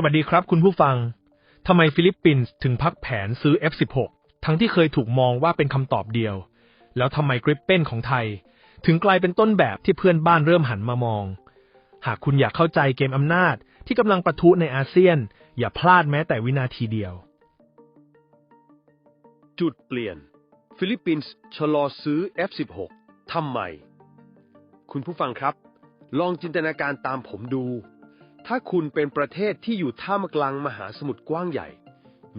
สวัสดีครับคุณผู้ฟัง ทำไมฟิลิปปินส์ถึงพักแผนซื้อ F16 ทั้งที่เคยถูกมองว่าเป็นคำตอบเดียว แล้วทำไมกริปเป้นของไทย ถึงกลายเป็นต้นแบบที่เพื่อนบ้านเริ่มหันมามอง หากคุณอยากเข้าใจเกมอำนาจที่กำลังประทุในอาเซียน อย่าพลาดแม้แต่วินาทีเดียว จุดเปลี่ยน ฟิลิปปินส์ชะลอซื้อ F16 ทำไม คุณผู้ฟังครับ ลองจินตนาการตามผมดู ถ้าคุณเป็นประเทศที่อยู่ท่ามกลางมหาสมุทรกว้างใหญ่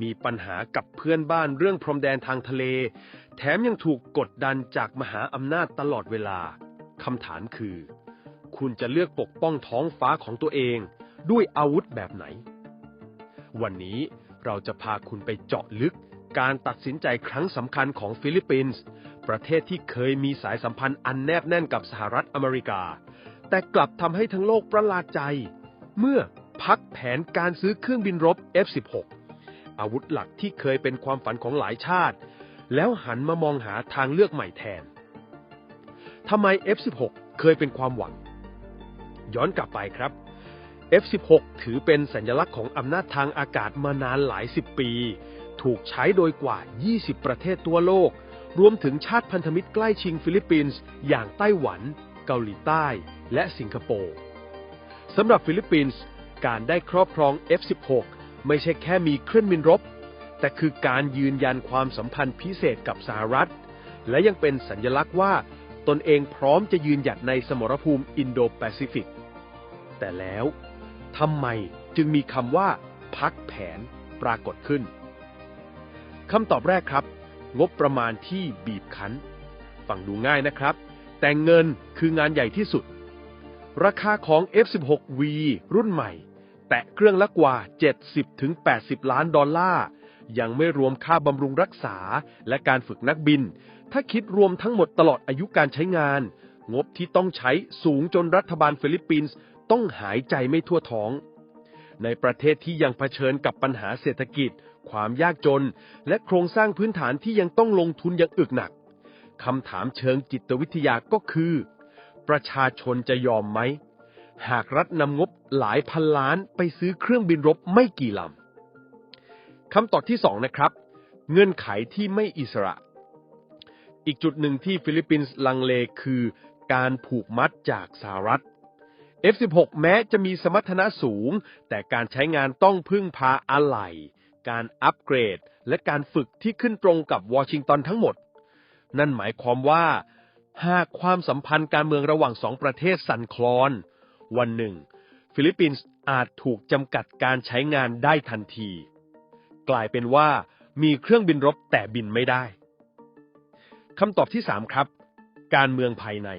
มีปัญหากับเพื่อนบ้านเรื่องพรมแดนทางทะเล แถมยังถูกกดดันจากมหาอำนาจตลอดเวลาคำถามคือ คุณจะเลือกปกป้องท้องฟ้าของตัวเอง ด้วยอาวุธแบบไหน วันนี้เราจะพาคุณไปเจาะลึกการตัดสินใจครั้งสำคัญของฟิลิปปินส์ ประเทศที่เคยมีสายสัมพันธ์อันแนบแน่นกับสหรัฐอเมริกา แต่กลับทำให้ทั้งโลกประหลาดใจ เมื่อพักแผนการซื้อเครื่องบินรบ F-16 อาวุธหลักที่เคยเป็นความฝันของหลายชาติ แล้วหันมามองหาทางเลือกใหม่แทนทำไม F-16 เคยเป็นความหวัง ย้อนกลับไปครับ F-16 ถือเป็นสัญลักษณ์ของอำนาจทางอากาศมานานหลายสิบปี ถูกใช้โดยกว่า 20 ประเทศทั่วโลก รวมถึงชาติพันธมิตรใกล้ชิงฟิลิปปินส์ อย่างไต้หวัน เกาหลีใต้ และสิงคโปร์ สำหรับฟิลิปปินส์การได้ครอบครอง F-16 ไม่ใช่แค่มีเครื่องบินรบ แต่คือการยืนยันความสัมพันธ์พิเศษกับสหรัฐ และยังเป็นสัญลักษณ์ว่าตนเองพร้อมจะยืนหยัดในสมรภูมิอินโดแปซิฟิก แต่แล้วทำไมจึงมีคำว่า พักแผนปรากฏขึ้นคำตอบแรกครับ งบประมาณที่บีบคั้น ฟังดูง่ายนะครับ แต่เงินคืองานใหญ่ที่สุด ราคาของ F16V รุ่นใหม่ แตะเครื่องละกว่า 70-80 ล้านดอลลาร์ ยังไม่รวมค่าบำรุงรักษาและการฝึกนักบิน ถ้าคิดรวมทั้งหมดตลอดอายุการใช้งาน งบที่ต้องใช้สูงจนรัฐบาลฟิลิปปินส์ต้องหายใจไม่ทั่วท้อง ในประเทศที่ยังเผชิญกับปัญหาเศรษฐกิจ ความยากจน และโครงสร้างพื้นฐานที่ยังต้องลงทุนอย่างอึกหนักคำถามเชิงจิตวิทยาก็คือ ประชาชนจะยอมไหม หากรัฐนำงบหลายพันล้านไปซื้อเครื่องบินรบไม่กี่ลำคำตอบที่สองนะครับ เงื่อนไขที่ไม่อิสระ อีกจุดหนึ่งที่ฟิลิปปินส์ลังเลคือการผูกมัดจากสหรัฐ F16 แม้จะมีสมรรถนะสูง แต่การใช้งานต้องพึ่งพาอะไหล่การอัปเกรด และการฝึกที่ขึ้นตรงกับวอชิงตันทั้งหมด นั่นหมายความว่า หากความสัมพันธ์การเมืองระหว่างสองประเทศสั่นคลอน วันหนึ่ง ฟิลิปปินส์อาจถูกจำกัดการใช้งานได้ทันที กลายเป็นว่ามีเครื่องบินรบแต่บินไม่ได้คำตอบที่ 3 ครับ การเมืองภายใน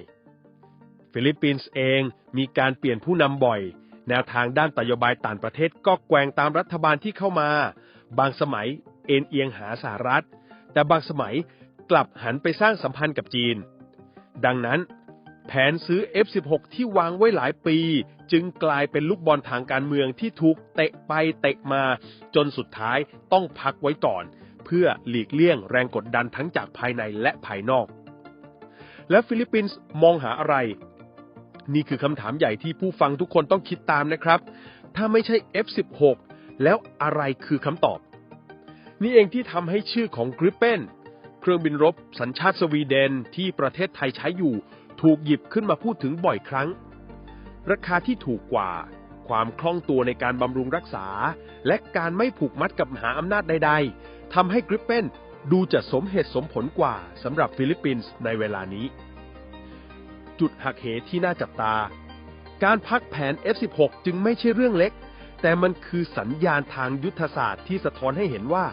ฟิลิปปินส์เองมีการเปลี่ยนผู้นำบ่อย แนวทางด้านนโยบายต่างประเทศก็แกว่งตามรัฐบาลที่เข้ามา บางสมัยเอ็นเอียงหาสหรัฐ แต่บางสมัยกลับหันไปสร้างสัมพันธ์กับจีน ดังนั้น แผนซื้อ F16 ที่วางไว้หลายปี จึงกลายเป็นลูกบอลทางการเมืองที่ถูกเตะไปเตะมา จนสุดท้ายต้องพักไว้ก่อน เพื่อหลีกเลี่ยงแรงกดดันทั้งจากภายในและภายนอก และฟิลิปปินส์มองหาอะไร นี่คือคำถามใหญ่ที่ผู้ฟังทุกคนต้องคิดตามนะครับ ถ้าไม่ใช่ F16 แล้วอะไรคือคำตอบ นี่เองที่ทำให้ชื่อของกริปเปน เครื่องบินรบ สัญชาติสวีเดนที่ประเทศไทยใช้อยู่ ถูกหยิบขึ้นมาพูดถึงบ่อยครั้ง ราคาที่ถูกกว่า ความคล่องตัวในการบำรุงรักษา และการไม่ผูกมัดกับมหาอำนาจใด ๆทำให้กริปเปนดูจะสมเหตุสมผลกว่าสำหรับฟิลิปปินส์ในเวลานี้ จุดหักเหที่น่าจับตา การพักแผน F16 จึงไม่ใช่เรื่องเล็ก แต่มันคือสัญญาณทางยุทธศาสตร์ที่สะท้อนให้เห็นว่า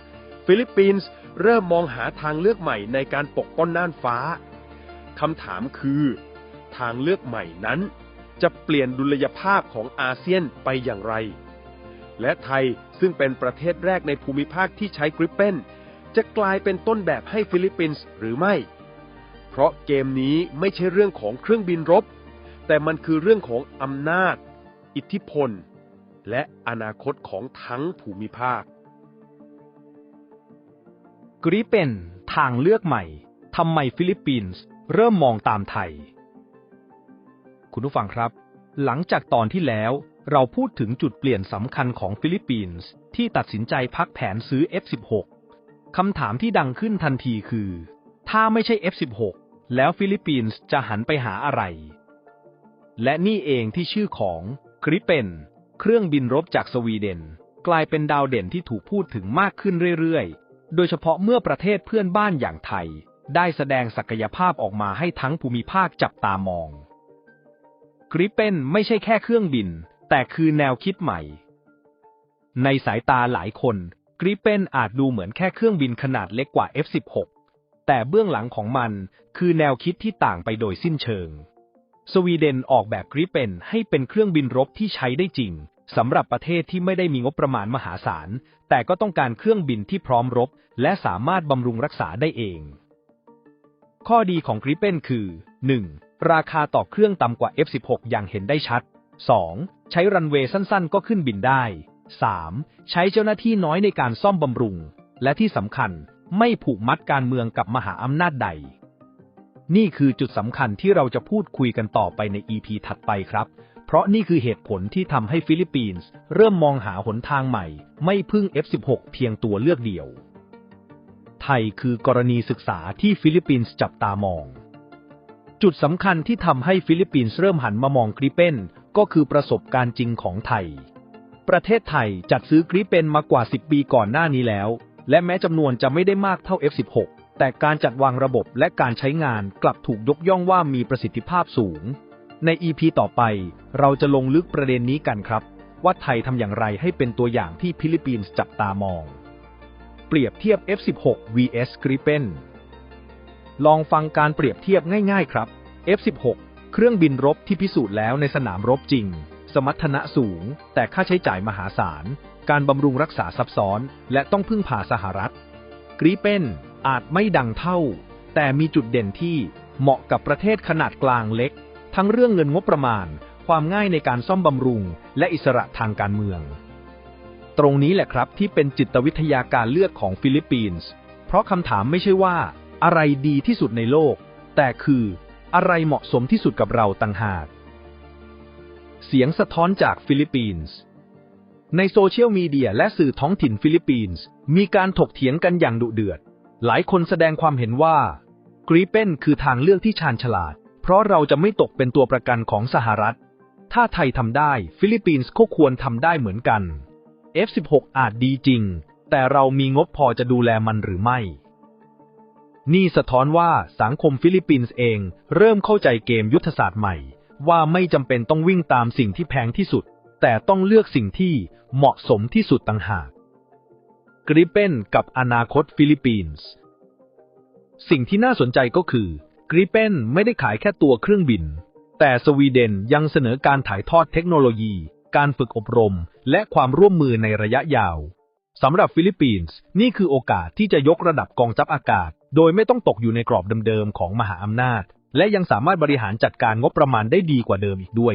ฟิลิปปินส์ เริ่มมองหาทางเลือกใหม่ในการปกป้องน่านฟ้าคำถามคือ ทางเลือกใหม่นั้น จะเปลี่ยนดุลยภาพของอาเซียนไปอย่างไร และไทยซึ่งเป็นประเทศแรกในภูมิภาคที่ใช้กริปเปนจะกลายเป็นต้นแบบให้ฟิลิปปินส์หรือไม่ เพราะเกมนี้ไม่ใช่เรื่องของเครื่องบินรบ แต่มันคือเรื่องของอำนาจ อิทธิพล และอนาคตของทั้งภูมิภาค กริเป็นทางเลือกใหม่ทำไมฟิลิปปินส์เริ่มมองตามไทย คุณผู้ฟังครับ หลังจากตอนที่แล้วเราพูดถึงจุดเปลี่ยนสำคัญของฟิลิปปินส์ที่ตัดสินใจพักแผนซื้อ F16 คำถามที่ดังขึ้นทันทีคือ ถ้าไม่ใช่ F16 แล้วฟิลิปปินส์จะหันไปหาอะไร และนี่เองที่ชื่อของกริเปนเครื่องบินรบจากสวีเดน กลายเป็นดาวเด่นที่ถูกพูดถึงมากขึ้นเรื่อยๆ โดยเฉพาะเมื่อประเทศเพื่อนบ้านอย่างไทย ได้แสดงศักยภาพออกมาให้ทั้งภูมิภาคจับตามองกริปเปนไม่ใช่แค่เครื่องบิน แต่คือแนวคิดใหม่ ในสายตาหลายคนกริปเปนอาจดูเหมือนแค่เครื่องบินขนาดเล็กกว่า F16 แต่เบื้องหลังของมันคือแนวคิดที่ต่างไปโดยสิ้นเชิง สวีเดนออกแบบกริปเปนให้เป็นเครื่องบินรบที่ใช้ได้จริง สำหรับประเทศที่ไม่ได้มีงบประมาณมหาศาล แต่ก็ต้องการเครื่องบินที่พร้อมรบ และสามารถบำรุงรักษาได้เอง ข้อดีของกริปเปนคือ 1. ราคาต่อเครื่องต่ำกว่า F16 อย่างเห็นได้ชัด 2. ใช้รันเวย์สั้นๆ ก็ขึ้นบินได้ 3. ใช้เจ้าหน้าที่น้อยในการซ่อมบำรุง และที่สำคัญไม่ผูกมัดการเมืองกับมหาอำนาจใด นี่คือจุดสำคัญที่เราจะพูดคุยกันต่อไปใน EP ถัดไปครับ เพราะนี่คือเหตุผลที่ทำให้ฟิลิปปินส์เริ่มมองหาหนทางใหม่ ไม่พึ่ง F16 เพียงตัวเลือกเดียว ไทยคือกรณีศึกษาที่ฟิลิปปินส์จับตามอง จุดสำคัญที่ทำให้ฟิลิปปินส์เริ่มหันมามองกริเปนก็คือประสบการณ์จริงของไทย ประเทศไทยจัดซื้อกริเปนมากว่า 10 ปีก่อนหน้านี้แล้ว และแม้จำนวนจะไม่ได้มากเท่า F16 แต่การจัดวางระบบและการใช้งานกลับถูกยกย่องว่ามีประสิทธิภาพสูง ใน EP ต่อไปเราจะลงลึกประเด็นนี้กันครับ ว่าไทยทำอย่างไรให้เป็นตัวอย่างที่ฟิลิปปินส์จับตามอง เปรียบเทียบ F16 vs Gripen ลองฟังการเปรียบเทียบง่ายๆครับ F16 เครื่องบินรบที่พิสูจน์แล้วในสนามรบจริง สมรรถนะสูง แต่ค่าใช้จ่ายมหาศาล การบำรุงรักษาซับซ้อน และต้องพึ่งพาสหรัฐกรีเปนอาจไม่ดังเท่า แต่มีจุดเด่นที่เหมาะกับประเทศขนาดกลางเล็ก ทั้งเรื่องเงินงบประมาณ ความง่ายในการซ่อมบำรุง และอิสระทางการเมือง ตรงนี้แหละครับที่เป็นจิตวิทยาการเลือกของฟิลิปปินส์ เพราะคำถามไม่ใช่ว่า อะไรดีที่สุดในโลก แต่คืออะไรเหมาะสมที่สุดกับเราต่างหาก เสียงสะท้อนจากฟิลิปปินส์ ในโซเชียลมีเดียและสื่อท้องถิ่นฟิลิปปินส์ มีการถกเถียงกันอย่างดุเดือด หลายคนแสดงความเห็นว่ากรีเปนคือทางเลือกที่ชาญฉลาด เพราะเราจะไม่ตกเป็นตัวประกันของสหรัฐ ถ้าไทยทำได้ฟิลิปปินส์ก็ควรทำได้เหมือนกัน F16 อาจดีจริง แต่เรามีงบพอจะดูแลมันหรือไม่ นี่สะท้อนว่าสังคมฟิลิปปินส์เองเริ่มเข้าใจเกมยุทธศาสตร์ใหม่ ว่าไม่จำเป็นต้องวิ่งตามสิ่งที่แพงที่สุด แต่ต้องเลือกสิ่งที่เหมาะสมที่สุดต่างหากกริปเปนกับอนาคตฟิลิปปินส์ สิ่งที่น่าสนใจก็คือ กริเปนไม่ได้ขายแค่ตัวเครื่องบิน แต่สวีเดนยังเสนอการถ่ายทอดเทคโนโลยี การฝึกอบรม และความร่วมมือในระยะยาวสำหรับฟิลิปปินส์นี่คือโอกาสที่จะยกระดับกองทัพอากาศ โดยไม่ต้องตกอยู่ในกรอบเดิมๆของมหาอำนาจ และยังสามารถบริหารจัดการงบประมาณได้ดีกว่าเดิมอีกด้วย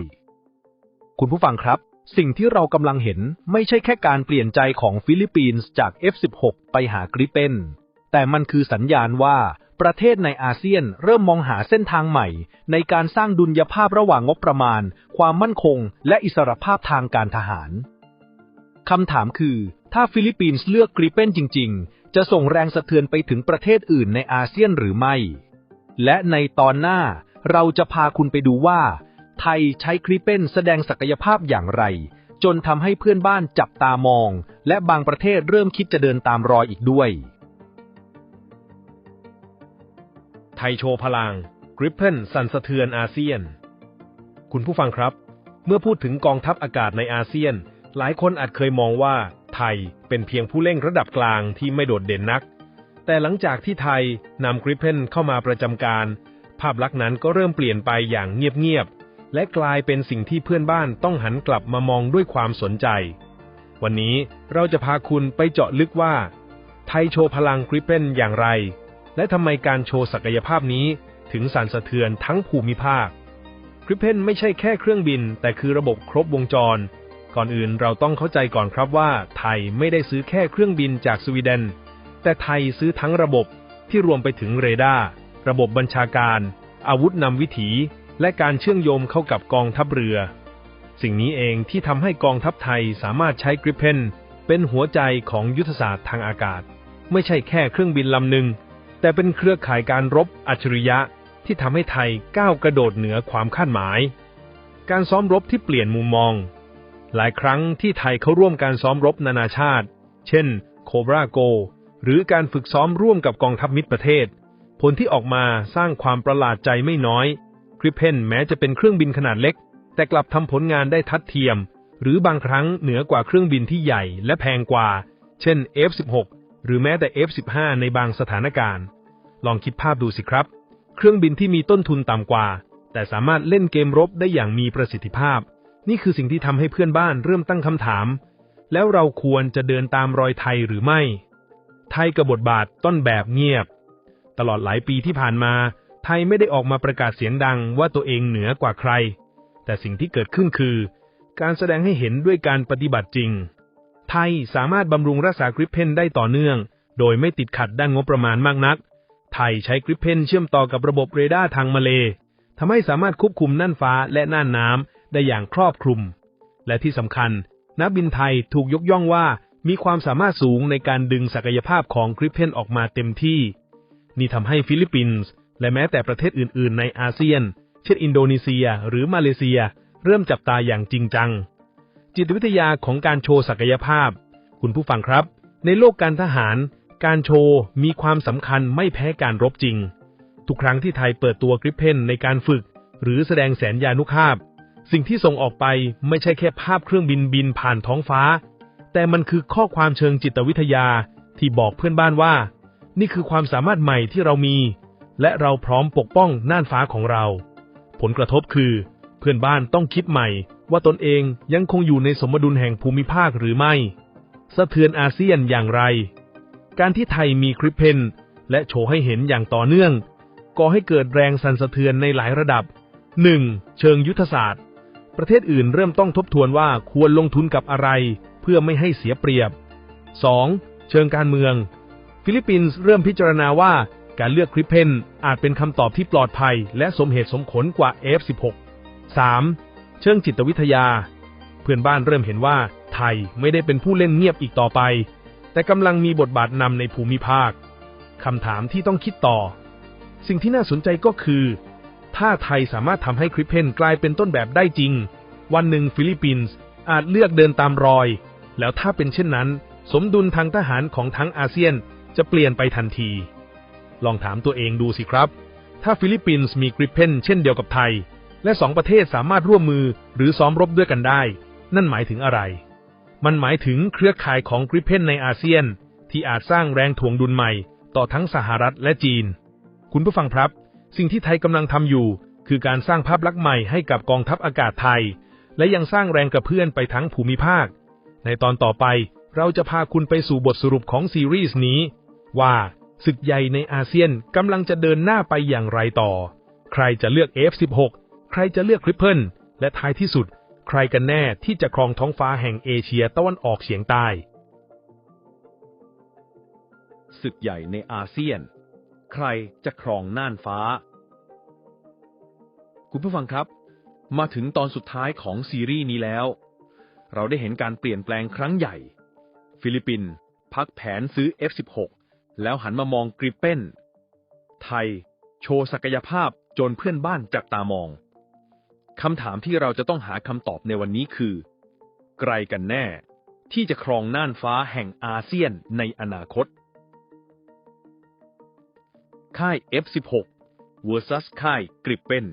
คุณผู้ฟังครับ สิ่งที่เรากำลังเห็นไม่ใช่แค่การเปลี่ยนใจของฟิลิปปินส์จาก F16 ไปหากริเปนแต่มันคือสัญญาณว่า ประเทศในอาเซียนเริ่มมองหาเส้นทางใหม่ ในการสร้างดุลยภาพระหว่างงบประมาณ ความมั่นคง และอิสรภาพทางการทหารคำถามคือ ถ้าฟิลิปปินส์เลือกกริเปนจริง ๆ จะส่งแรงสะเทือนไปถึงประเทศอื่นในอาเซียนหรือไม่ และในตอนหน้าเราจะพาคุณไปดูว่า ไทยใช้กริเปนแสดงศักยภาพอย่างไร จนทำให้เพื่อนบ้านจับตามอง และบางประเทศเริ่มคิดจะเดินตามรอยอีกด้วย ทยโชว์พลังกริปเปนสั่นสะเทือนอาเซียน คุณผู้ฟังครับ เมื่อพูดถึงกองทัพอากาศในอาเซียน หลายคนอาจเคยมองว่าไทยเป็นเพียงผู้เล่นระดับกลางที่ไม่โดดเด่นนัก แต่หลังจากที่ไทยนำกริปเปนเข้ามาประจำการ ภาพลักษณ์นั้นก็เริ่มเปลี่ยนไปอย่างเงียบๆ และกลายเป็นสิ่งที่เพื่อนบ้านต้องหันกลับมามองด้วยความสนใจ วันนี้เราจะพาคุณไปเจาะลึกว่า ไทยโชว์พลังกริปเปนอย่างไร และทำไมการโชว์ศักยภาพนี้ถึงสั่นสะเทือนทั้งภูมิภาคกริปเพนไม่ใช่แค่เครื่องบิน แต่คือระบบครบวงจร ก่อนอื่นเราต้องเข้าใจก่อนครับว่า ไทยไม่ได้ซื้อแค่เครื่องบินจากสวีเดน แต่ไทยซื้อทั้งระบบที่รวมไปถึงเรดาร์ระบบบัญชาการ อาวุธนำวิถี และการเชื่อมโยงเข้ากับกองทัพเรือ สิ่งนี้เองที่ทำให้กองทัพไทยสามารถใช้กริปเพนเป็นหัวใจของยุทธศาสตร์ทางอากาศ ไม่ใช่แค่เครื่องบินลำหนึ่ง แต่เป็นเครือข่ายการรบอัจฉริยะที่ทำให้ไทยก้าวกระโดดเหนือความคาดหมาย การซ้อมรบที่เปลี่ยนมุมมอง หลายครั้งที่ไทยเข้าร่วมการซ้อมรบนานาชาติ เช่น โคบราโก หรือการฝึกซ้อมร่วมกับกองทัพมิตรประเทศ ผลที่ออกมาสร้างความประหลาดใจไม่น้อยกริปเพนแม้จะเป็นเครื่องบินขนาดเล็ก แต่กลับทำผลงานได้ทัดเทียม หรือบางครั้งเหนือกว่าเครื่องบินที่ใหญ่และแพงกว่า เช่น F16 หรือแม้แต่ F15 ในบางสถานการณ์ ลองคิดภาพดูสิครับ เครื่องบินที่มีต้นทุนต่ำกว่า แต่สามารถเล่นเกมรบได้อย่างมีประสิทธิภาพ นี่คือสิ่งที่ทำให้เพื่อนบ้านเริ่มตั้งคำถาม แล้วเราควรจะเดินตามรอยไทยหรือไม่ ไทยกบบทบาทต้นแบบเงียบ ตลอดหลายปีที่ผ่านมา ไทยไม่ได้ออกมาประกาศเสียงดังว่าตัวเองเหนือกว่าใคร แต่สิ่งที่เกิดขึ้นคือ การแสดงให้เห็นด้วยการปฏิบัติจริง ไทยสามารถบำรุงรักษากริปเพนได้ต่อเนื่อง โดยไม่ติดขัดด้านงบประมาณมากนัก ไทยใช้กริปเพนเชื่อมต่อกับระบบเรดาร์ทางมาเลทำให้สามารถควบคุมน่านฟ้าและน่านน้ำได้อย่างครอบคลุม และที่สำคัญ นักบินไทยถูกยกย่องว่ามีความสามารถสูงในการดึงศักยภาพของกริปเพนออกมาเต็มที่ นี่ทำให้ฟิลิปปินส์และแม้แต่ประเทศอื่น ๆ ในอาเซียน เช่นอินโดนีเซียหรือมาเลเซีย เริ่มจับตาอย่างจริงจัง จิตวิทยาของการโชว์ศักยภาพ คุณผู้ฟังครับ ในโลกการทหาร การโชว์มีความสำคัญไม่แพ้การรบจริง ทุกครั้งที่ไทยเปิดตัวกริปเพนในการฝึก หรือแสดงแสนยานุภาพ สิ่งที่ส่งออกไปไม่ใช่แค่ภาพเครื่องบินบินผ่านท้องฟ้า แต่มันคือข้อความเชิงจิตวิทยาที่บอกเพื่อนบ้านว่า นี่คือความสามารถใหม่ที่เรามี และเราพร้อมปกป้องน่านฟ้าของเรา ผลกระทบคือ เพื่อนบ้านต้องคิดใหม่ ว่าตนเองยังคงอยู่ในสมดุลแห่งภูมิภาคหรือไม่ สะเทือนอาเซียนอย่างไร การที่ไทยมีคริปเพนและโชว์ให้เห็นอย่างต่อเนื่องก่อให้เกิดแรงสั่นสะเทือนในหลายระดับ 1. เชิงยุทธศาสตร์ ประเทศอื่นเริ่มต้องทบทวนว่าควรลงทุนกับอะไร เพื่อไม่ให้เสียเปรียบ 2. เชิงการเมือง ฟิลิปปินส์เริ่มพิจารณาว่าการเลือกคริปเพนอาจเป็นคำตอบที่ปลอดภัย และสมเหตุสมผลกว่า F16 3. เชิงจิตวิทยา เพื่อนบ้านเริ่มเห็นว่าไทยไม่ได้เป็นผู้เล่นเงียบอีกต่อไป แต่กำลังมีบทบาทนำในภูมิภาคคำถามที่ต้องคิดต่อ สิ่งที่น่าสนใจก็คือ ถ้าไทยสามารถทำให้คริปเพนกลายเป็นต้นแบบได้จริง วันหนึ่งฟิลิปปินส์อาจเลือกเดินตามรอย แล้วถ้าเป็นเช่นนั้น สมดุลทางทหารของทั้งอาเซียนจะเปลี่ยนไปทันที ลองถามตัวเองดูสิครับ ถ้าฟิลิปปินส์มีกริปเพนเช่นเดียวกับไทย และสองประเทศสามารถร่วมมือหรือซ้อมรบด้วยกันได้ นั่นหมายถึงอะไร มันหมายถึงเครือข่ายของกริเพนในอาเซียน ที่อาจสร้างแรงถ่วงดุลใหม่ ต่อทั้งสหรัฐและจีน คุณผู้ฟังครับ สิ่งที่ไทยกำลังทำอยู่ คือการสร้างภาพลักษณ์ใหม่ให้กับกองทัพอากาศไทย และยังสร้างแรงกระเพื่อนไปทั้งภูมิภาค ในตอนต่อไปเราจะพาคุณไปสู่บทสรุปของซีรีส์นี้ ว่าศึกใหญ่ในอาเซียนกำลังจะเดินหน้าไปอย่างไรต่อ ใครจะเลือก F16 ใครจะเลือกคริปเปิลและท้ายที่สุด ใครกันแน่ที่จะครองท้องฟ้าแห่งเอเชียตะวันออกเฉียงใต้ศึกใหญ่ในอาเซียน ใครจะครองน่านฟ้า คุณผู้ฟังครับ มาถึงตอนสุดท้ายของซีรีส์นี้แล้ว เราได้เห็นการเปลี่ยนแปลงครั้งใหญ่ ฟิลิปปินส์พักแผนซื้อ F16 แล้วหันมามองกริปเป้น ไทย โชว์ศักยภาพจนเพื่อนบ้านจับตามอง คำถามที่เราจะต้องหาคำตอบในวันนี้คือไกลกันแน่ ที่จะครองน่านฟ้าแห่งอาเซียนในอนาคต ค่าย F16 vs ค่ายกริปเปน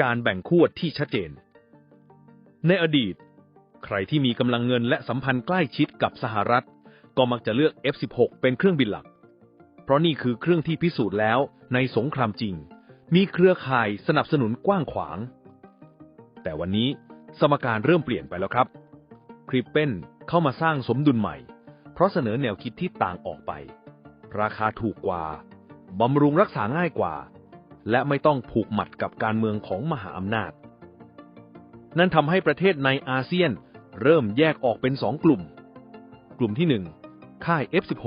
การแบ่งขั้วที่ชัดเจน ในอดีต ใครที่มีกำลังเงินและสัมพันธ์ใกล้ชิดกับสหรัฐ ก็มักจะเลือก F16 เป็นเครื่องบินหลัก เพราะนี่คือเครื่องที่พิสูจน์แล้วในสงครามจริง มีเครือข่ายสนับสนุนกว้างขวาง แต่วันนี้สมการเริ่มเปลี่ยนไปแล้วครับคริปเปนเข้ามาสร้างสมดุลใหม่ เพราะเสนอแนวคิดที่ต่างออกไป ราคาถูกกว่า บำรุงรักษาง่ายกว่า และไม่ต้องผูกหมัดกับการเมืองของมหาอำนาจ นั่นทำให้ประเทศในอาเซียนเริ่มแยกออกเป็นสองกลุ่ม กลุ่มที่หนึ่งค่าย F16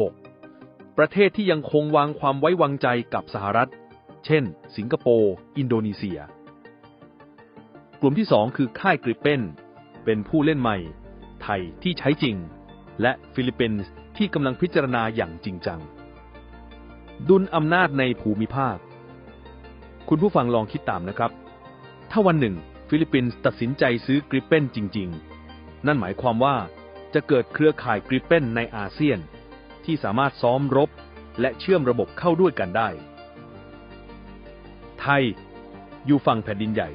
ประเทศที่ยังคงวางความไว้วางใจกับสหรัฐ เช่น สิงคโปร์ อินโดนีเซีย กลุ่มที่สองคือค่ายกริปเปนเป็นผู้เล่นใหม่ ไทยที่ใช้จริง และฟิลิปปินส์ที่กำลังพิจารณาอย่างจริงจัง ดุลอำนาจในภูมิภาค คุณผู้ฟังลองคิดตามนะครับ ถ้าวันหนึ่ง ฟิลิปปินส์ตัดสินใจซื้อกริปเปนจริง ๆ นั่นหมายความว่าจะเกิดเครือข่ายกริปเปนในอาเซียน ที่สามารถซ้อมรบ และเชื่อมระบบเข้าด้วยกันได้ ไทย อยู่ฝั่งแผ่นดินใหญ่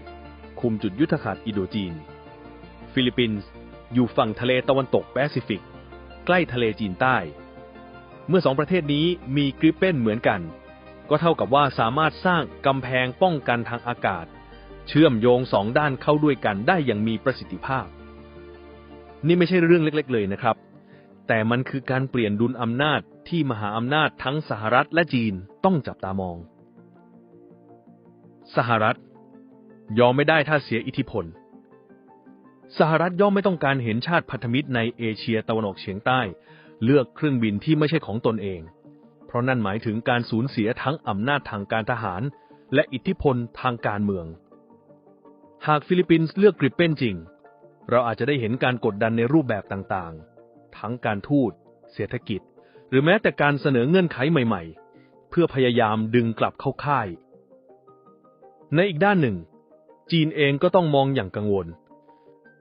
คุมจุดยุทธศาสตร์อินโดจีน ฟิลิปปินส์อยู่ฝั่งทะเลตะวันตกแปซิฟิก ใกล้ทะเลจีนใต้ เมื่อสองประเทศนี้มีกริปเป้นเหมือนกัน ก็เท่ากับว่าสามารถสร้างกำแพงป้องกันทางอากาศ เชื่อมโยงสองด้านเข้าด้วยกันได้อย่างมีประสิทธิภาพ นี่ไม่ใช่เรื่องเล็กๆ เลยนะครับ แต่มันคือการเปลี่ยนดุลอำนาจที่มหาอำนาจทั้งสหรัฐและจีนต้องจับตามอง สหรัฐ ยอมไม่ได้ถ้าเสียอิทธิพล สหรัฐย่อมไม่ต้องการเห็นชาติพันธมิตรในเอเชียตะวันออกเฉียงใต้ เลือกเครื่องบินที่ไม่ใช่ของตนเอง เพราะนั่นหมายถึงการสูญเสียทั้งอำนาจทางการทหาร และอิทธิพลทางการเมือง หากฟิลิปปินส์เลือกกริปเป้นจริง เราอาจจะได้เห็นการกดดันในรูปแบบต่างๆ ทั้งการทูต เศรษฐกิจ หรือแม้แต่การเสนอเงื่อนไขใหม่ ๆ เพื่อพยายามดึงกลับเข้าค่าย ในอีกด้านหนึ่ง จีนเองก็ต้องมองอย่างกังวล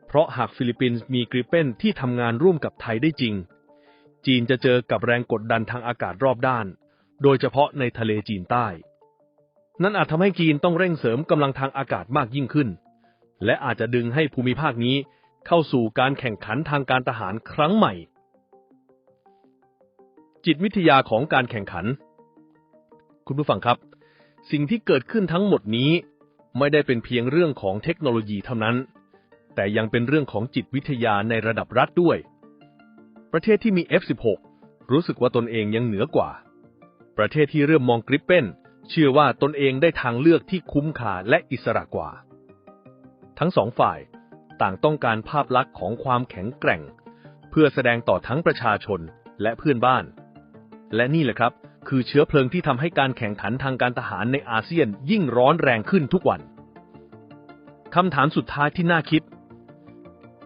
เพราะหากฟิลิปปินส์มีกริปเป้นที่ทำงานร่วมกับไทยได้จริง จีนจะเจอกับแรงกดดันทางอากาศรอบด้าน โดยเฉพาะในทะเลจีนใต้ นั่นอาจทำให้จีนต้องเร่งเสริมกำลังทางอากาศมากยิ่งขึ้น และอาจจะดึงให้ภูมิภาคนี้เข้าสู่การแข่งขันทางการทหารครั้งใหม่ จิตวิทยาของการแข่งขัน คุณผู้ฟังครับ สิ่งที่เกิดขึ้นทั้งหมดนี้ ไม่ได้เป็นเพียงเรื่องของเทคโนโลยีเท่านั้น แต่ยังเป็นเรื่องของจิตวิทยาในระดับรัฐด้วย ประเทศที่มี F16 รู้สึกว่าตนเองยังเหนือกว่า ประเทศที่เริ่มมองกริปเป้นเชื่อว่าตนเองได้ทางเลือกที่คุ้มค่าและอิสระกว่า ทั้งสองฝ่ายต่างต้องการภาพลักษณ์ของความแข็งแกร่ง เพื่อแสดงต่อทั้งประชาชนและเพื่อนบ้าน และนี่แหละครับ คือเชื้อเพลิงที่ทำให้การแข่งขันทางการทหารในอาเซียนยิ่งร้อนแรงขึ้นทุกวันคำถามสุดท้ายที่น่าคิด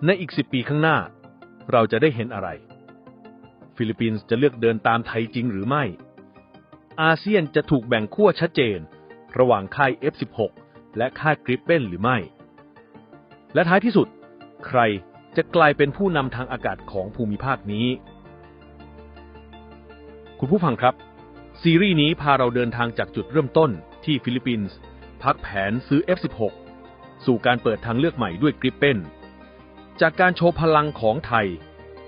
ในอีกสิบปีข้างหน้า เราจะได้เห็นอะไร ฟิลิปปินส์จะเลือกเดินตามไทยจริงหรือไม่ อาเซียนจะถูกแบ่งขั้วชัดเจน ระหว่างค่าย F16 และค่ายกริปเป้นหรือไม่ และท้ายที่สุด ใครจะกลายเป็นผู้นำทางอากาศของภูมิภาคนี้ คุณผู้ฟังครับ ซีรีส์นี้พาเราเดินทางจากจุดเริ่มต้นที่ฟิลิปปินส์พักแผนซื้อ F16 สู่การเปิดทางเลือกใหม่ด้วยกริปเป้นจากการโชว์พลังของไทย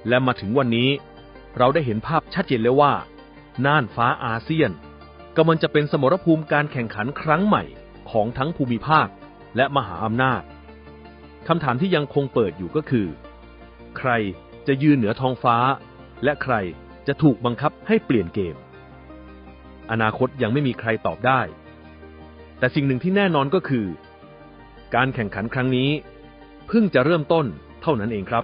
และมาถึงวันนี้ เราได้เห็นภาพชัดเจนแล้วว่า น่านฟ้าอาเซียนกำลังจะเป็นสมรภูมิการแข่งขันครั้งใหม่ของทั้งภูมิภาคและมหาอำนาจคำถามที่ยังคงเปิดอยู่ก็คือ ใครจะยืนเหนือท้องฟ้า และใครจะถูกบังคับให้เปลี่ยนเกม อนาคตยังไม่มีใครตอบได้ แต่สิ่งหนึ่งที่แน่นอนก็คือ การแข่งขันครั้งนี้ เพิ่งจะเริ่มต้นเท่านั้นเองครับ